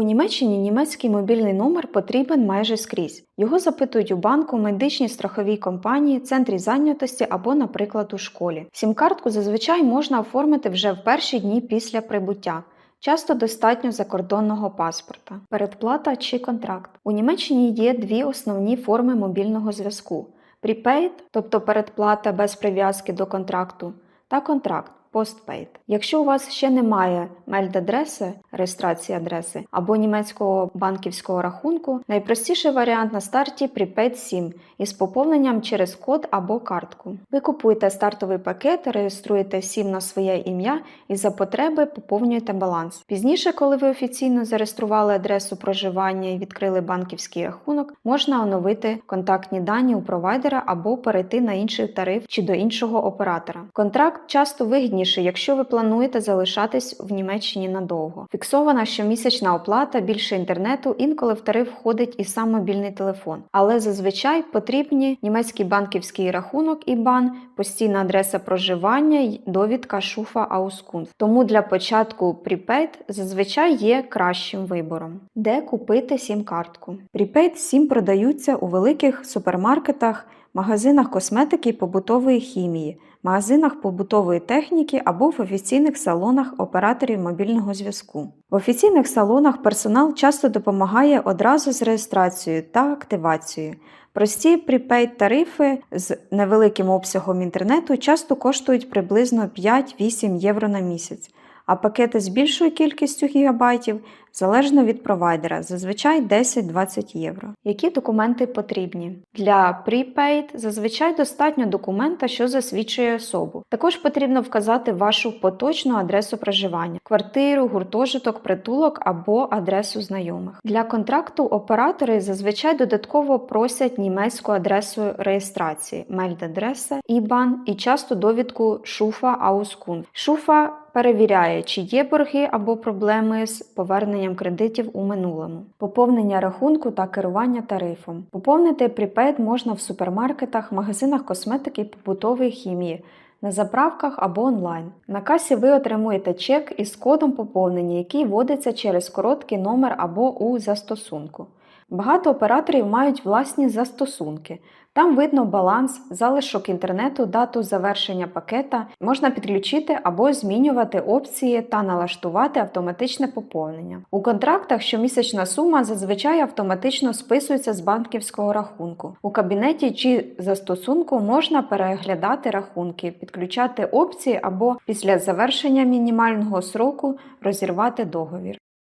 У Німеччині німецький мобільний номер потрібен майже скрізь. Його запитують у банку, медичній страховій компанії, центрі зайнятості або, наприклад, у школі. Сім-картку зазвичай можна оформити вже в перші дні після прибуття. Часто достатньо закордонного паспорта, передплата чи контракт. У Німеччині є дві основні форми мобільного зв'язку: prepaid, тобто передплата без прив'язки до контракту, та контракт. Postpaid. Якщо у вас ще немає мельдадреси, реєстрації адреси або німецького банківського рахунку, найпростіший варіант на старті Prepaid SIM із поповненням через код або картку. Ви купуєте стартовий пакет, реєструєте SIM на своє ім'я і за потреби поповнюєте баланс. Пізніше, коли ви офіційно зареєстрували адресу проживання і відкрили банківський рахунок, можна оновити контактні дані у провайдера або перейти на інший тариф чи до іншого оператора. Контракт часто вигідніший, якщо ви плануєте залишатись в Німеччині надовго. Фіксована щомісячна оплата, більше інтернету, інколи в тариф входить і сам мобільний телефон. Але зазвичай потрібні німецький банківський рахунок IBAN, постійна адреса проживання й довідка шуфа Аускунфт. Тому для початку Prepaid зазвичай є кращим вибором. Де купити сім-картку? Prepaid SIM продаються у великих супермаркетах, магазинах косметики і побутової хімії, магазинах побутової техніки або в офіційних салонах операторів мобільного зв'язку. В офіційних салонах персонал часто допомагає одразу з реєстрацією та активацією. Прості припейд тарифи з невеликим обсягом інтернету часто коштують приблизно 5-8 євро на місяць, а пакети з більшою кількістю гігабайтів залежно від провайдера, зазвичай 10-20 євро. Які документи потрібні? Для prepaid зазвичай достатньо документа, що засвідчує особу. Також потрібно вказати вашу поточну адресу проживання, квартиру, гуртожиток, притулок або адресу знайомих. Для контракту оператори зазвичай додатково просять німецьку адресу реєстрації, мельдадреса, IBAN і часто довідку шуфа Аускунфт. Шуфа перевіряє, чи є борги або проблеми з поверненням кредитів у минулому, поповнення рахунку та керування тарифом. Поповнити припейд можна в супермаркетах, магазинах косметики і побутової хімії. На заправках або онлайн. На касі ви отримуєте чек із кодом поповнення, який вводиться через короткий номер або у застосунку. Багато операторів мають власні застосунки. Там видно баланс, залишок інтернету, дату завершення пакета, можна підключити або змінювати опції та налаштувати автоматичне поповнення. У контрактах щомісячна сума зазвичай автоматично списується з банківського рахунку. У кабінеті чи застосунку можна переглядати рахунки, підключати опції або після завершення мінімального сроку розірвати договір.